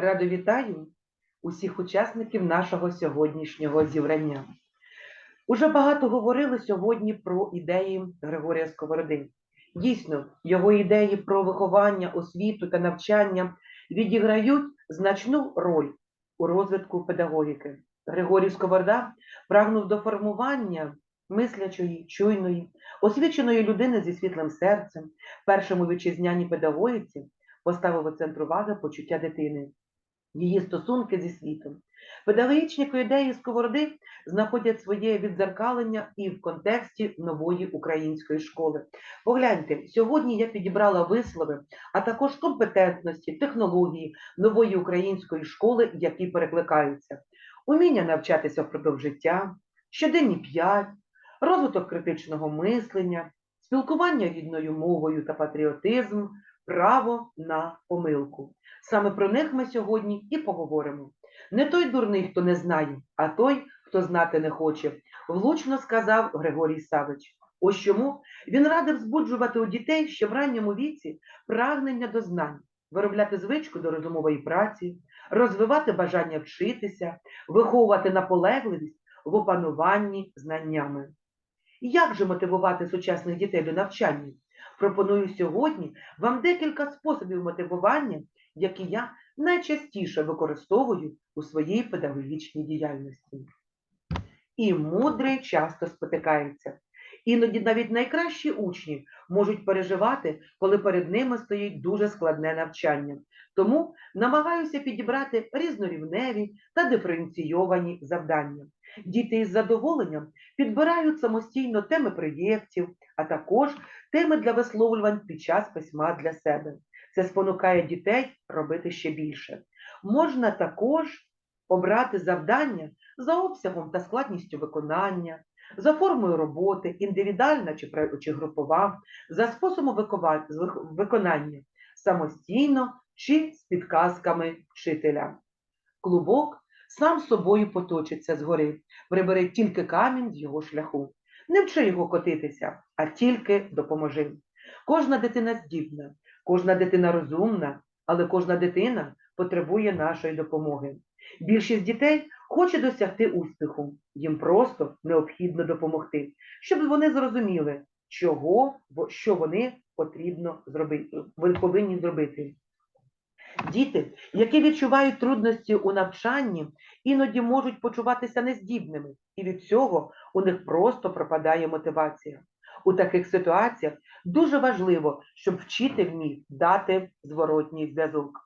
Радо вітаю усіх учасників нашого сьогоднішнього зібрання. Уже багато говорили сьогодні про ідеї Григорія Сковороди. Дійсно, його ідеї про виховання, освіту та навчання відіграють значну роль у розвитку педагогіки. Григорій Сковорода прагнув до формування мислячої, чуйної, освіченої людини зі світлим серцем, першому вітчизняній педагогіці поставив у центр уваги почуття дитини, її стосунки зі світом. Педагогічні ідеї Сковороди знаходять своє відзеркалення і в контексті нової української школи. Погляньте, сьогодні я підібрала вислови, а також компетентності, технології нової української школи, які перекликаються. Уміння навчатися впродовж життя, щоденні п'ять, розвиток критичного мислення, спілкування рідною мовою та патріотизм, право на помилку. Саме про них ми сьогодні і поговоримо. Не той дурний, хто не знає, а той, хто знати не хоче, влучно сказав Григорій Савич. Ось чому він радив збуджувати у дітей ще в ранньому віці прагнення до знань, виробляти звичку до розумової праці, розвивати бажання вчитися, виховувати наполегливість в опануванні знаннями. Як же мотивувати сучасних дітей до навчання? Пропоную сьогодні вам декілька способів мотивування, які я найчастіше використовую у своїй педагогічній діяльності. І мудрий часто спотикається. Іноді навіть найкращі учні можуть переживати, коли перед ними стоїть дуже складне навчання. Тому намагаюся підібрати різнорівневі та диференційовані завдання. Діти із задоволенням підбирають самостійно теми проєктів, а також теми для висловлювань під час письма для себе. Це спонукає дітей робити ще більше. Можна також обрати завдання за обсягом та складністю виконання, за формою роботи, індивідуальна чи, групова, за способом виконання самостійно чи з підказками вчителя. Клубок сам собою поточиться згори, прибери тільки камінь з його шляху. Не вчи його котитися, а тільки допоможи. Кожна дитина здібна, кожна дитина розумна, але кожна дитина потребує нашої допомоги. Більшість дітей хоче досягти успіху, їм просто необхідно допомогти, щоб вони зрозуміли, чого, що вони потрібно зробити, вони повинні зробити. Діти, які відчувають трудності у навчанні, іноді можуть почуватися нездібними, і від цього у них просто пропадає мотивація. У таких ситуаціях дуже важливо, щоб вчитель міг дати зворотній зв'язок.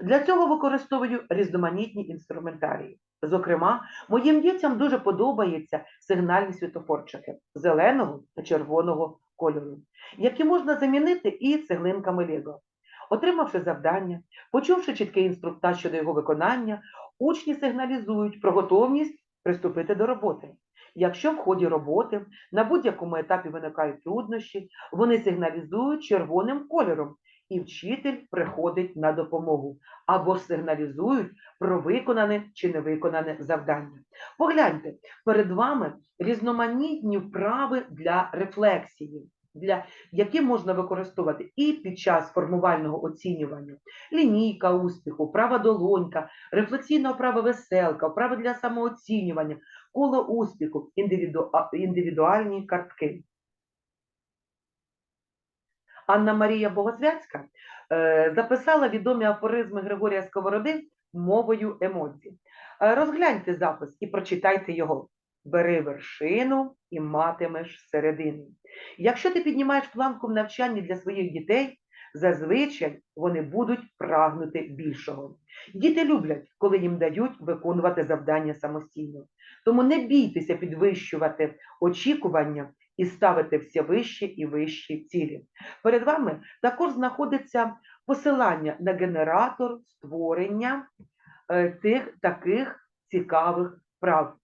Для цього використовую різноманітні інструментарії. Зокрема, моїм дітям дуже подобаються сигнальні світофорчики зеленого та червоного кольору, які можна замінити і цеглинками Лего. Отримавши завдання, почувши чіткий інструктаж щодо його виконання, учні сигналізують про готовність приступити до роботи. Якщо в ході роботи на будь-якому етапі виникають труднощі, вони сигналізують червоним кольором, і вчитель приходить на допомогу або сигналізують про виконане чи невиконане завдання. Погляньте, перед вами різноманітні вправи для рефлексії, для які можна використовувати і під час формувального оцінювання. Лінійка успіху, права долонька, рефлексійна вправа веселка, вправи для самооцінювання, коло успіху, індивіду... індивідуальні картки. Анна Марія Богозвяцька е, записала відомі афоризми Григорія Сковороди мовою емоцій. Е, розгляньте запис і прочитайте його. Бери вершину і матимеш середину. Якщо ти піднімаєш планку в навчанні для своїх дітей, зазвичай вони будуть прагнути більшого. Діти люблять, коли їм дають виконувати завдання самостійно. Тому не бійтеся підвищувати очікування і ставити все вищі і вищі цілі. Перед вами також знаходиться посилання на генератор створення е, тих таких цікавих прав.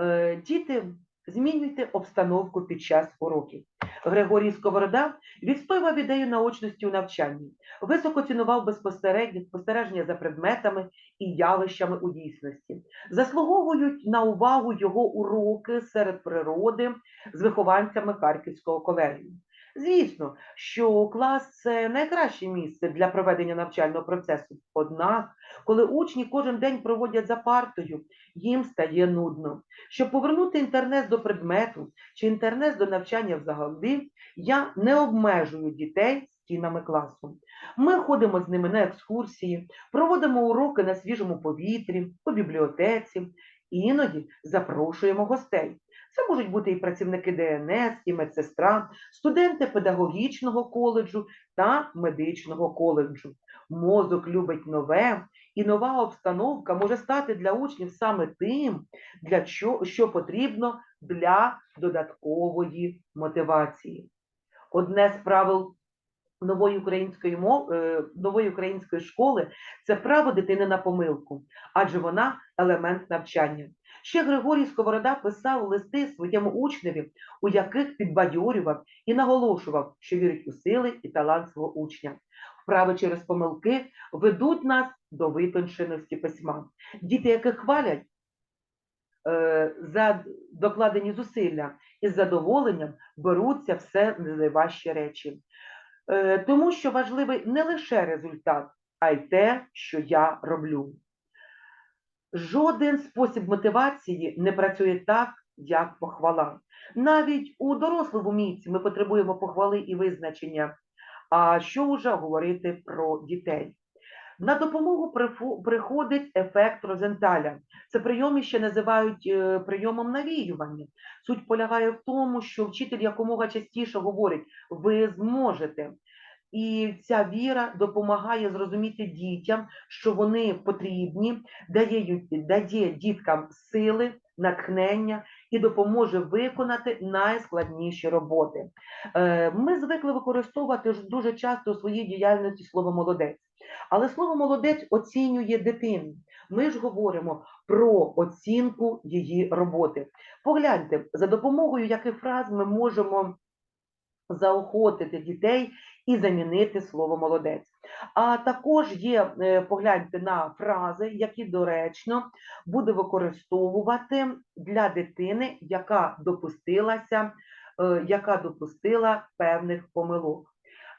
Е, Діти, змінюйте обстановку під час уроків. Григорій Сковорода відстоював ідею наочності у навчанні, високо цінував безпосередні спостереження за предметами і явищами у дійсності. Заслуговують на увагу його уроки серед природи з вихованцями Харківського колегію. Звісно, що клас це найкраще місце для проведення навчального процесу. Однак, коли учні кожен день проводять за партою, їм стає нудно. Щоб повернути інтернет до предмету чи інтернет до навчання взагалі, я не обмежую дітей стінами класу. Ми ходимо з ними на екскурсії, проводимо уроки на свіжому повітрі, у бібліотеці, іноді запрошуємо гостей. Це можуть бути і працівники ДНС, і медсестра, студенти педагогічного коледжу та медичного коледжу. Мозок любить нове, і нова обстановка може стати для учнів саме тим, для що, що потрібно для додаткової мотивації. Одне з правил нової української мови, нової української школи це право дитини на помилку, адже вона елемент навчання. Ще Григорій Сковорода писав листи своєму учневі, у яких підбадьорював і наголошував, що вірить у сили і талант свого учня. Вправи через помилки ведуть нас до витонченості письма. Діти, яких хвалять е, за докладені зусилля і з задоволенням беруться все найважчі речі. Е, тому що важливий не лише результат, а й те, що я роблю. Жоден спосіб мотивації не працює так, як похвала. Навіть у дорослому віці ми потребуємо похвали і визначення. А що вже говорити про дітей? На допомогу приходить ефект Розенталя. Це прийом ще називають е, прийомом навіювання. Суть полягає в тому, що вчитель якомога частіше говорить: ви зможете. І ця віра допомагає зрозуміти дітям, що вони потрібні, дає, дає діткам сили, натхнення і допоможе виконати найскладніші роботи. Е, Ми звикли використовувати дуже часто у своїй діяльності слово молодець. Але слово молодець оцінює дитину. Ми ж говоримо про оцінку її роботи. Погляньте, за допомогою яких фраз ми можемо заохотити дітей і замінити слово молодець. А також є, е, погляньте на фрази, які доречно буде використовувати для дитини, яка допустилася, е, яка допустила певних помилок.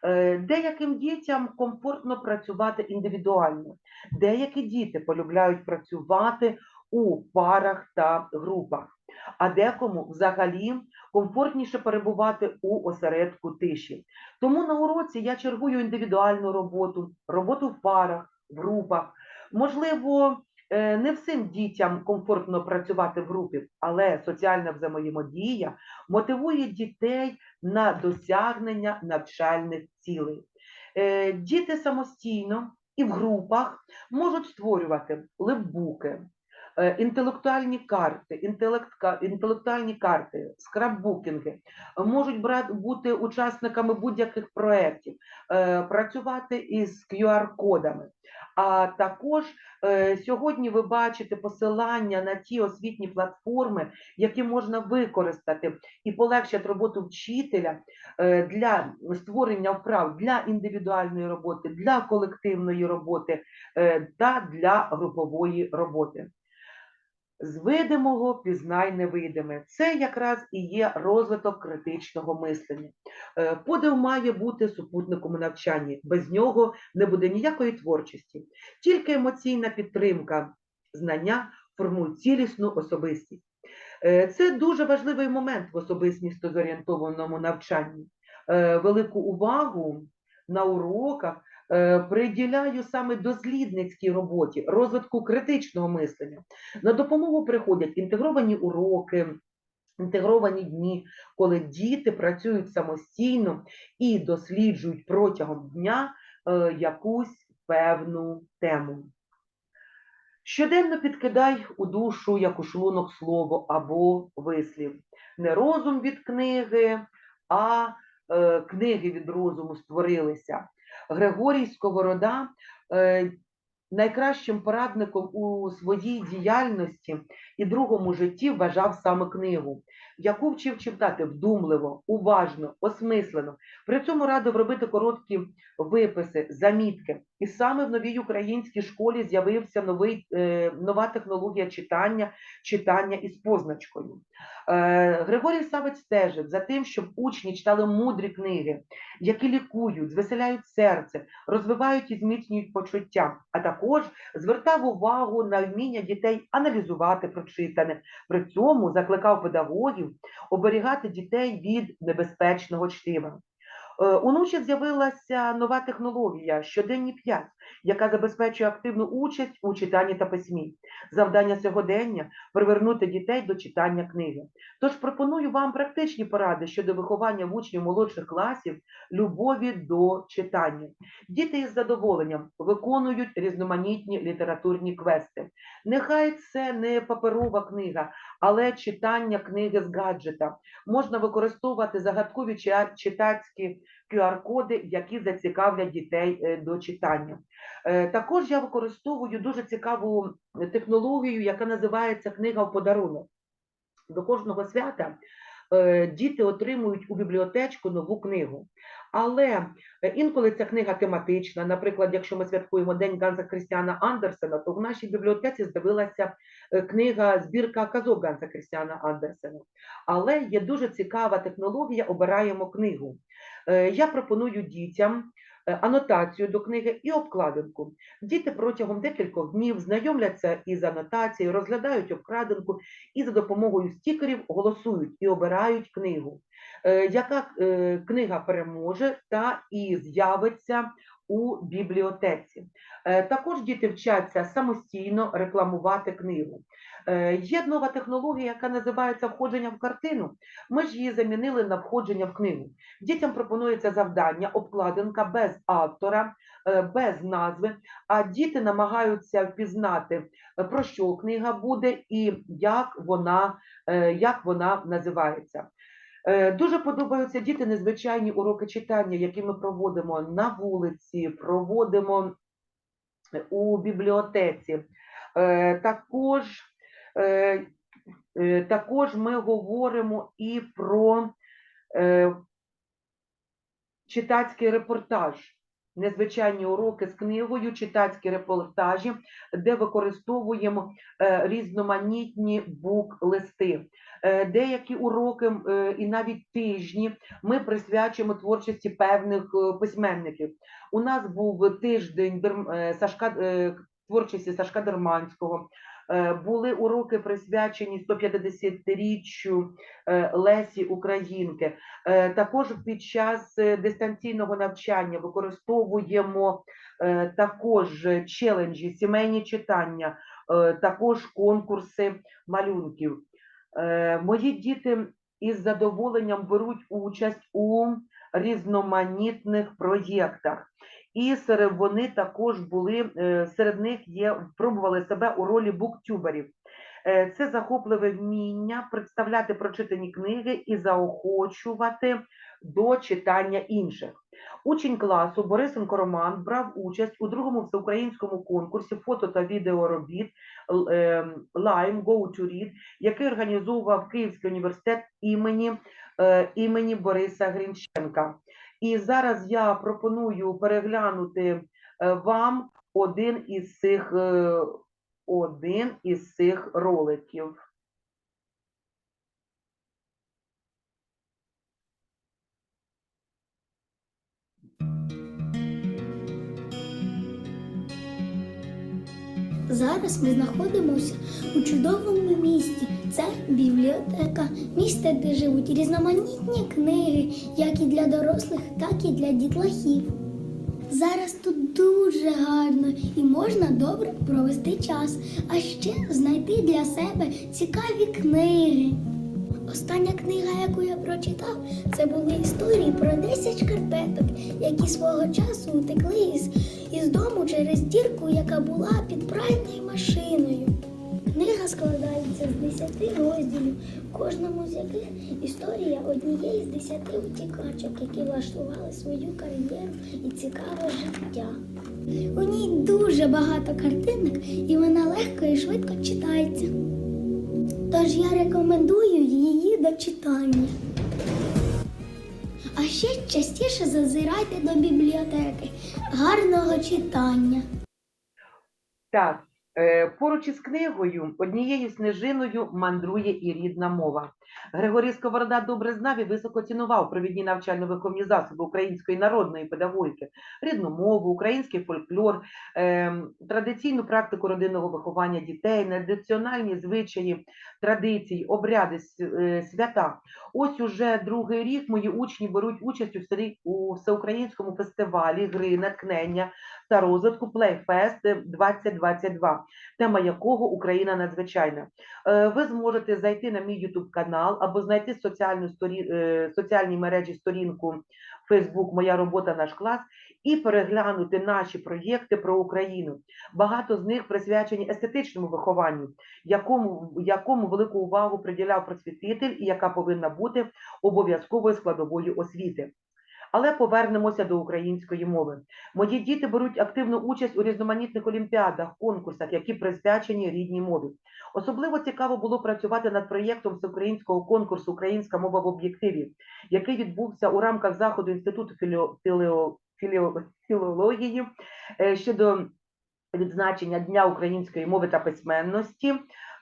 Е, Деяким дітям комфортно працювати індивідуально, деякі діти полюбляють працювати у парах та групах, а декому взагалі комфортніше перебувати у осередку тиші. Тому на уроці я чергую індивідуальну роботу, роботу в парах, в групах. Можливо, е, не всім дітям комфортно працювати в групі, але соціальна взаємодія мотивує дітей на досягнення навчальних цілей. Е, Діти самостійно і в групах можуть створювати лепбуки, інтелектуальні карти, інтелектуальні карти, скраббукінги, можуть брати, бути учасниками будь-яких проєктів, е, працювати із QR-кодами. А також е, сьогодні ви бачите посилання на ті освітні платформи, які можна використати і полегшать роботу вчителя е, для створення вправ для індивідуальної роботи, для колективної роботи е, та для групової роботи. З видимого пізнай невидиме. Це якраз і є розвиток критичного мислення. Е, Подив має бути супутником у навчанні. Без нього не буде ніякої творчості. Тільки емоційна підтримка знання формують цілісну особистість. Е, Це дуже важливий момент в особистісно зорієнтованому навчанні. Е, Велику увагу на уроках приділяю саме дослідницькій роботі, розвитку критичного мислення. На допомогу приходять інтегровані уроки, інтегровані дні, коли діти працюють самостійно і досліджують протягом дня е, якусь певну тему. Щоденно підкидай у душу, як у шлунок слово або вислів. Не розум від книги, а е, книги від розуму створилися. Григорій Сковорода е, найкращим порадником у своїй діяльності і другому житті вважав саме книгу. Яку вчив читати вдумливо, уважно, осмислено. При цьому радив робити короткі виписи, замітки. І саме в новій українській школі з'явився новий, е, нова технологія читання, читання із позначкою. Е, Григорій Савець стежить за тим, щоб учні читали мудрі книги, які лікують, звеселяють серце, розвивають і зміцнюють почуття, а також звертав увагу на вміння дітей аналізувати прочитане. При цьому закликав педагогів оберігати дітей від небезпечного чтива. Е, У ночі з'явилася нова технологія щоденні 5, яка забезпечує активну участь у читанні та письмі. Завдання сьогодення привернути дітей до читання книги. Тож пропоную вам практичні поради щодо виховання в учнів молодших класів любові до читання. Діти із задоволенням виконують різноманітні літературні квести. Нехай це не паперова книга, але читання книги з гаджета. Можна використовувати загадкові читацькі QR-коди, які зацікавлять дітей е, до читання. Е, Також я використовую дуже цікаву технологію, яка називається книга в подарунок. До кожного свята е, діти отримують у бібліотечку нову книгу. Але е, інколи ця книга тематична. Наприклад, якщо ми святкуємо День Ганса Крістіана Андерсена, то в нашій бібліотеці з'явилася е, книга збірка казок Ганса Крістіана Андерсена. Але є дуже цікава технологія Обираємо книгу. Е, Я пропоную дітям анотацію до книги і обкладинку. Діти протягом декількох днів знайомляться із анотацією, розглядають обкладинку і за допомогою стікерів голосують і обирають книгу. Е, Яка е, книга переможе та і з'явиться у бібліотеці. Е, Також діти вчаться самостійно рекламувати книгу. Е, Є нова технологія, яка називається входження в картину. Ми ж її замінили на входження в книгу. Дітям пропонується завдання, обкладинка без автора, е, без назви, а діти намагаються впізнати, про що книга буде і як вона, як вона називається. Е, Дуже подобаються діти незвичайні уроки читання, які ми проводимо на вулиці, проводимо е, у бібліотеці. Е, Також, також ми говоримо і про читацький репортаж. Незвичайні уроки з книгою, читацькі репортажі, де використовуємо е, різноманітні бук-листи. Е, Деякі уроки е, і навіть тижні ми присвячуємо творчості певних письменників. У нас був тиждень творчості Сашка Дерманського. Е, Були уроки присвячені 150-річчю е, Лесі Українки. Е, Також під час дистанційного навчання використовуємо також челенджі, сімейні читання, також конкурси малюнків. Мої діти із задоволенням беруть участь у різноманітних проєктах. І серед вони також були, е, серед них є, пробували себе у ролі буктюберів. Е, Це захопливе вміння представляти прочитані книги і заохочувати до читання інших. Учень класу Борисенко Роман брав участь у другому всеукраїнському конкурсі фото та відеоробіт ем, Lime Go to Read, який організовував Київський університет імені, е, імені Бориса Грінченка. І зараз я пропоную переглянути е, вам один із цих, е, один із цих роликів. Зараз ми знаходимося у чудовому місті. Це бібліотека, місце, де живуть різноманітні книги, як і для дорослих, так і для дітлахів. Зараз тут дуже гарно і можна добре провести час, а ще знайти для себе цікаві книги. Остання книга, яку я прочитав, це були історії про 10 шкарпеток, які свого часу утекли із, із дому через дірку, яка була під пральною машиною. Книга складається з 10 розділів, кожному з яких історія однієї з 10 утікачок, які влаштували свою кар'єру і цікаве життя. У ній дуже багато картинок, і вона легко і швидко читається. Тож я рекомендую її до читання. А ще частіше зазирайте до бібліотеки. Гарного читання! Так, е, поруч із книгою однією снежиною мандрує і рідна мова. Григорій Сковорода добре знав і високо цінував провідні навчально-виховні засоби української народної педагогіки, рідну мову, український фольклор, е, традиційну практику родинного виховання дітей, національні звичаї, традиції, обряди, е, свята. Ось уже другий рік мої учні беруть участь у, всеукраїнському фестивалі гри, натхнення та розвитку Плейфест 2022, тема якого Україна надзвичайна. Е, Ви зможете зайти на мій YouTube канал або знайти соціальну сторі... соціальні мережі сторінку Facebook Моя робота наш клас і переглянути наші проєкти про Україну. Багато з них присвячені естетичному вихованню, якому, якому велику увагу приділяв просвітитель і яка повинна бути обов'язковою складовою освіти. Але повернемося до української мови. Мої діти беруть активну участь у різноманітних олімпіадах, конкурсах, які присвячені рідній мові. Особливо цікаво було працювати над проєктом всеукраїнського конкурсу Українська мова в об'єктиві, який відбувся у рамках заходу Інституту філіо- філіо- філіо- філології е, щодо відзначення Дня української мови та письменності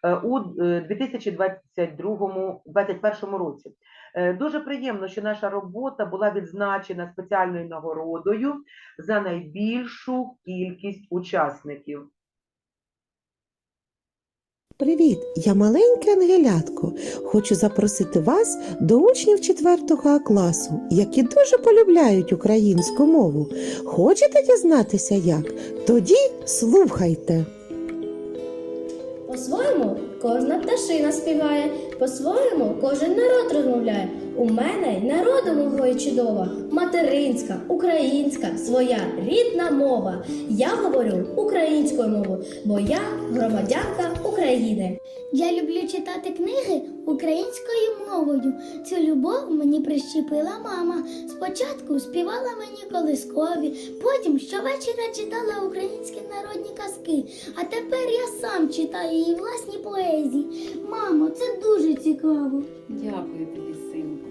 е, у 2022-2021 році. Е, Дуже приємно, що наша робота була відзначена спеціальною нагородою за найбільшу кількість учасників. Привіт, я маленьке ангелятко. Хочу запросити вас до учнів 4 класу, які дуже полюбляють українську мову. Хочете дізнатися як? Тоді слухайте. По-своєму кожна пташина співає, по-своєму кожен народ розмовляє. У мене й народу мого чудова, материнська, українська, своя рідна мова. Я говорю українською мовою, бо я громадянка України. Я люблю читати книги українською мовою. Цю любов мені прищепила мама. Спочатку співала мені колискові, потім щовечора читала українські народні казки. А тепер я сам читаю її власні поезії. Мамо, це дуже цікаво. Дякую тобі, синку.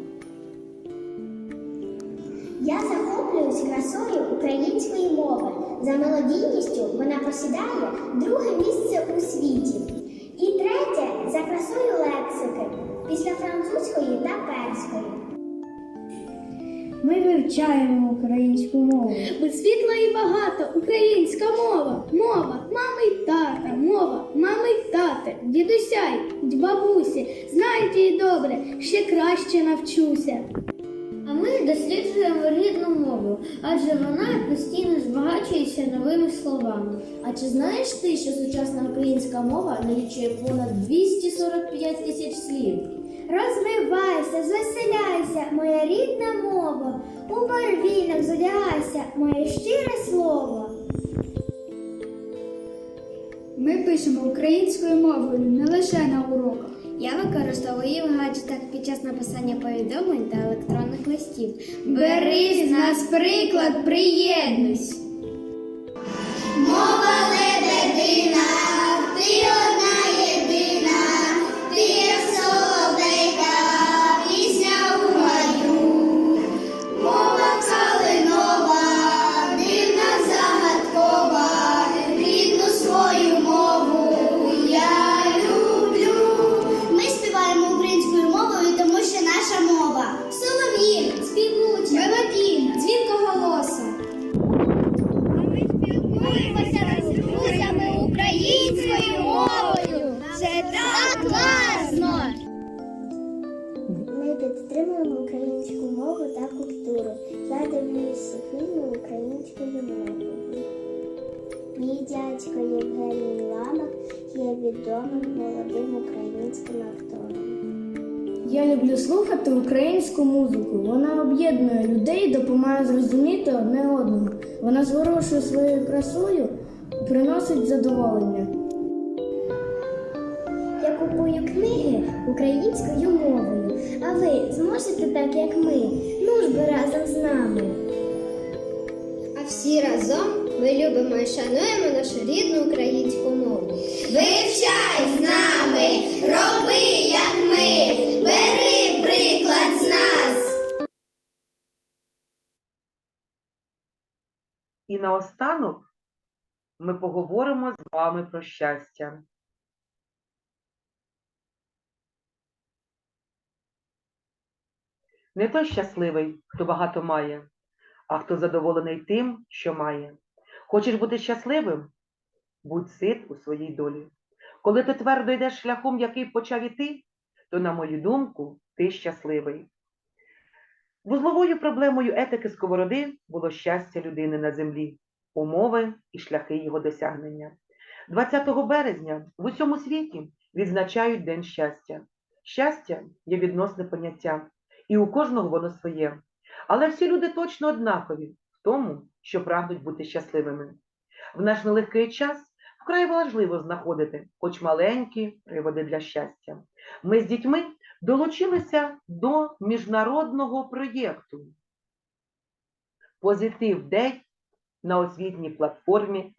Я захоплююсь красою української мови. За мелодійністю вона посідає друге місце у світі. І третє за красою лексики після французької та перської. Ми вивчаємо українську мову. Бо світла і багато, українська мова, мова, мами й тата, мова, мами й тати, дідуся й бабусі, знають її добре, ще краще навчуся. Ми досліджуємо рідну мову, адже вона постійно збагачується новими словами. А чи знаєш ти, що сучасна українська мова налічує понад 245 тисяч слів? Розвивайся, звеселяйся, моя рідна мова. У барвінок задягайся, моє щире слово. Ми пишемо українською мовою не лише на уроках. Я використовую в гаджетах під час написання повідомлень та електронних листів. Бери з нас приклад, приєднуйся. Українською мовою. Мій дядько Євгеній Ламак є відомим молодим українським актором. Я люблю слухати українську музику. Вона об'єднує людей і допомагає зрозуміти одне одного. Вона зворушує своєю красою, приносить задоволення. Я купую книги українською мовою. А ви зможете так, як ми? Ну ж би разом з нами. Ми любимо і шануємо нашу рідну українську мову. Вивчай з нами, роби, як ми, бери приклад з нас. І наостанок ми поговоримо з вами про щастя. Не той щасливий, хто багато має, а хто задоволений тим, що має. Хочеш бути щасливим? Будь сит у своїй долі. Коли ти твердо йдеш шляхом, який почав іти, то, на мою думку, ти щасливий. Вузловою проблемою етики сковороди було щастя людини на землі, умови і шляхи його досягнення. 20 березня в усьому світі відзначають День щастя. Щастя є відносне поняття, і у кожного воно своє. Але всі люди точно однакові в тому, що прагнуть бути щасливими. В наш нелегкий час вкрай важливо знаходити хоч маленькі приводи для щастя. Ми з дітьми долучилися до міжнародного проєкту Позитив Дей на освітній платформі.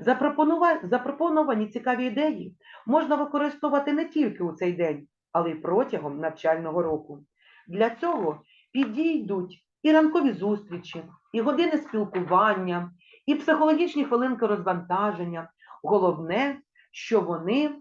Запропонува- Запропоновані цікаві ідеї можна використовувати не тільки у цей день, але й протягом навчального року. Для цього підійдуть і ранкові зустрічі, і години спілкування, і психологічні хвилинки розвантаження. Головне, що вони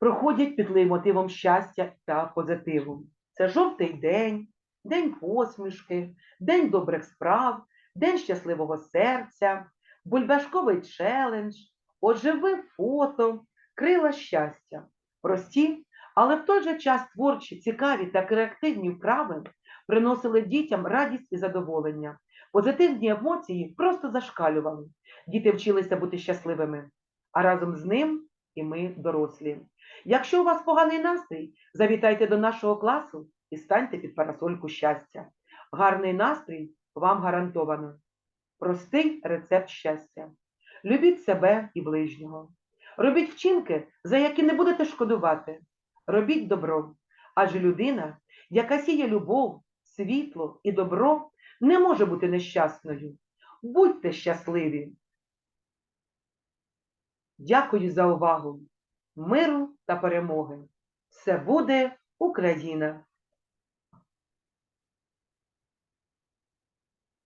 проходять під лейтмотивом щастя та позитиву. Це жовтий день, день посмішки, день добрих справ, день щасливого серця, бульбашковий челендж, оживи фото, крила щастя. Прості, але в той же час творчі, цікаві та креативні вправи приносили дітям радість і задоволення. Позитивні емоції просто зашкалювали. Діти вчилися бути щасливими, а разом з ним і ми дорослі. Якщо у вас поганий настрій, завітайте до нашого класу і станьте під парасольку щастя. Гарний настрій вам гарантовано. Простий рецепт щастя. Любіть себе і ближнього. Робіть вчинки, за які не будете шкодувати. Робіть добро. Адже людина, яка сіє любов, світло і добро, не може бути нещасною. Будьте щасливі. Дякую за увагу. Миру та перемоги. Все буде Україна!